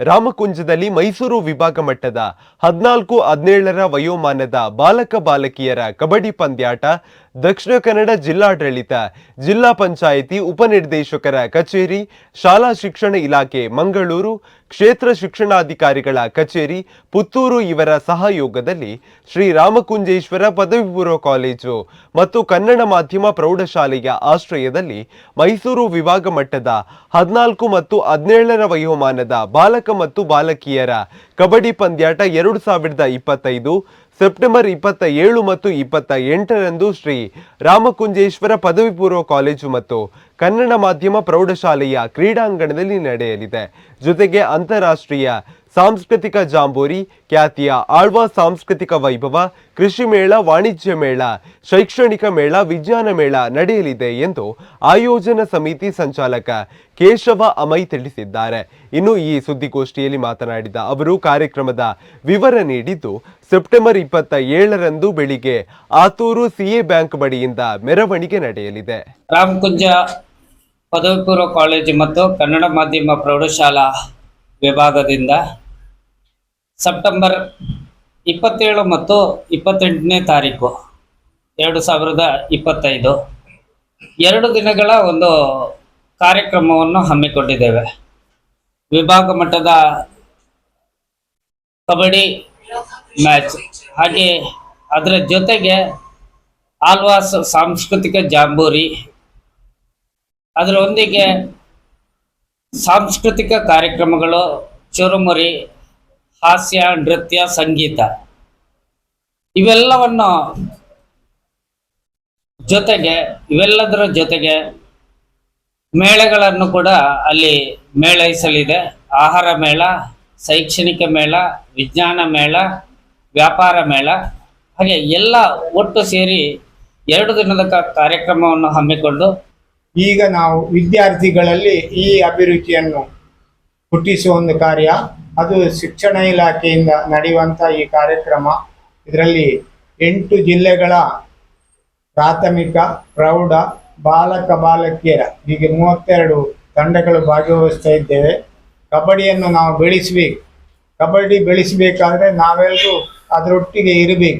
ರಾಮಕುಂಜದಲ್ಲಿ ಮೈಸೂರು ವಿಭಾಗ ಮಟ್ಟದ ಹದಿನಾಲ್ಕು, ಹದಿನೇಳರ ವಯೋಮಾನದ ಬಾಲಕ, ಬಾಲಕಿಯರ ಕಬಡ್ಡಿ ಪಂದ್ಯಾಟ ದಕ್ಷಿಣ ಕನ್ನಡ ಜಿಲ್ಲಾಡಳಿತ, ಜಿಲ್ಲಾ ಪಂಚಾಯಿತಿ ಉಪನಿರ್ದೇಶಕರ ಕಚೇರಿ, ಶಾಲಾ ಶಿಕ್ಷಣ ಇಲಾಖೆ, ಮಂಗಳೂರು ಕ್ಷೇತ್ರ ಶಿಕ್ಷಣಾಧಿಕಾರಿಗಳ ಕಚೇರಿ, ಪುತ್ತೂರು ಇವರ ಸಹಯೋಗದಲ್ಲಿ ಶ್ರೀ ರಾಮಕುಂಜೇಶ್ವರ ಪದವಿ ಪೂರ್ವ ಕಾಲೇಜು ಮತ್ತು ಕನ್ನಡ ಮಾಧ್ಯಮ ಪ್ರೌಢಶಾಲೆಯ ಆಶ್ರಯದಲ್ಲಿ ಮೈಸೂರು ವಿಭಾಗ ಮಟ್ಟದ ಹದಿನಾಲ್ಕು ಮತ್ತು ಹದಿನೇಳರ ವಯೋಮಾನದ ಬಾಲಕ ಮತ್ತು ಬಾಲಕಿಯರ. ಕಬಡ್ಡಿ ಪಂದ್ಯಾಟ ಎರಡು ಸಾವಿರದ ಇಪ್ಪತ್ತೈದು, ಸೆಪ್ಟೆಂಬರ್ ಇಪ್ಪತ್ತ ಏಳು ಮತ್ತು ಇಪ್ಪತ್ತ ಎಂಟರಂದು ಶ್ರೀ ರಾಮಕುಂಜೇಶ್ವರ ಪದವಿ ಪೂರ್ವ ಕಾಲೇಜು ಮತ್ತು ಕನ್ನಡ ಮಾಧ್ಯಮ ಪ್ರೌಢಶಾಲೆಯ ಕ್ರೀಡಾಂಗಣದಲ್ಲಿ ನಡೆಯಲಿದೆ. ಜೊತೆಗೆ ಅಂತಾರಾಷ್ಟ್ರೀಯ ಸಾಂಸ್ಕೃತಿಕ ಜಾಂಬೋರಿ, ಖ್ಯಾತಿಯ ಆಳ್ವಾ ಸಾಂಸ್ಕೃತಿಕ ವೈಭವ, ಕೃಷಿ ಮೇಳ, ವಾಣಿಜ್ಯ ಮೇಳ, ಶೈಕ್ಷಣಿಕ ಮೇಳ, ವಿಜ್ಞಾನ ಮೇಳ ನಡೆಯಲಿದೆ ಎಂದು ಆಯೋಜನಾ ಸಮಿತಿ ಸಂಚಾಲಕ ಕೇಶವ ಅಮೈ ತಿಳಿಸಿದ್ದಾರೆ. ಇನ್ನು ಈ ಸುದ್ದಿಗೋಷ್ಠಿಯಲ್ಲಿ ಮಾತನಾಡಿದ ಅವರು, ಕಾರ್ಯಕ್ರಮದ ವಿವರ ನೀಡಿದ್ದು, ಸೆಪ್ಟೆಂಬರ್ ಇಪ್ಪತ್ತ ಏಳರಂದು ಬೆಳಿಗ್ಗೆ ಆತೂರು ಸಿಎ ಬ್ಯಾಂಕ್ ಬಳಿಯಿಂದ ಮೆರವಣಿಗೆ ನಡೆಯಲಿದೆ. ರಾಮಕುಂಜ ಪದವಿ ಪೂರ್ವ ಕಾಲೇಜು ಮತ್ತು ಕನ್ನಡ ಮಾಧ್ಯಮ ಪ್ರೌಢಶಾಲಾ ವಿಭಾಗದಿಂದ ಸೆಪ್ಟೆಂಬರ್ ಇಪ್ಪತ್ತೇಳು ಮತ್ತು ಇಪ್ಪತ್ತೆಂಟನೇ ತಾರೀಕು, ಎರಡು ಸಾವಿರದ ಇಪ್ಪತ್ತೈದು. ಎರಡು ದಿನಗಳ ಒಂದು ಕಾರ್ಯಕ್ರಮವನ್ನು ಹಮ್ಮಿಕೊಂಡಿದ್ದೇವೆ. ವಿಭಾಗ ಮಟ್ಟದ ಕಬಡ್ಡಿ ಮ್ಯಾಚ್. ಹಾಗೆ ಅದರ ಜೊತೆಗೆ ಆಲ್ವಾಸ್ ಸಾಂಸ್ಕೃತಿಕ ಜಾಂಬೂರಿ. ಅದರೊಂದಿಗೆ ಸಾಂಸ್ಕೃತಿಕ ಕಾರ್ಯಕ್ರಮಗಳು, ಚುರುಮುರಿ ಹಾಸ್ಯ, ನೃತ್ಯ, ಸಂಗೀತ ಇವೆಲ್ಲವನ್ನು ಜೊತೆಗೆ, ಇವೆಲ್ಲದರ ಜೊತೆಗೆ ಮೇಳಗಳನ್ನು ಕೂಡ ಅಲ್ಲಿ ಮೇಳೈಸಲಿದೆ. ಆಹಾರ ಮೇಳ, ಶೈಕ್ಷಣಿಕ ಮೇಳ, ವಿಜ್ಞಾನ ಮೇಳ, ವ್ಯಾಪಾರ ಮೇಳ, ಹಾಗೆ ಎಲ್ಲ ಒಟ್ಟು ಸೇರಿ ಎರಡು ದಿನದ ಕಾರ್ಯಕ್ರಮವನ್ನು ಹಮ್ಮಿಕೊಂಡು ಈಗ ನಾವು ವಿದ್ಯಾರ್ಥಿಗಳಲ್ಲಿ ಈ ಅಭಿರುಚಿಯನ್ನು ಹುಟ್ಟಿಸುವ ಒಂದು ಕಾರ್ಯ ಅದು ಶಿಕ್ಷಣ ಇಲಾಖೆಯಿಂದ ನಡೆಯುವಂಥ ಈ ಕಾರ್ಯಕ್ರಮ. ಇದರಲ್ಲಿ ಎಂಟು ಜಿಲ್ಲೆಗಳ ಪ್ರಾಥಮಿಕ, ಪ್ರೌಢ, ಬಾಲಕ, ಬಾಲಕಿಯರ ಹೀಗೆ ಮೂವತ್ತೆರಡು ತಂಡಗಳು ಭಾಗವಹಿಸ್ತಾ ಇದ್ದೇವೆ. ಕಬಡ್ಡಿಯನ್ನು ನಾವು ಬೆಳೆಸಬೇಕು. ಕಬಡ್ಡಿ ಬೆಳೆಸಬೇಕಾದ್ರೆ ನಾವೆಲ್ಲರೂ ಅದರೊಟ್ಟಿಗೆ ಇರಬೇಕು.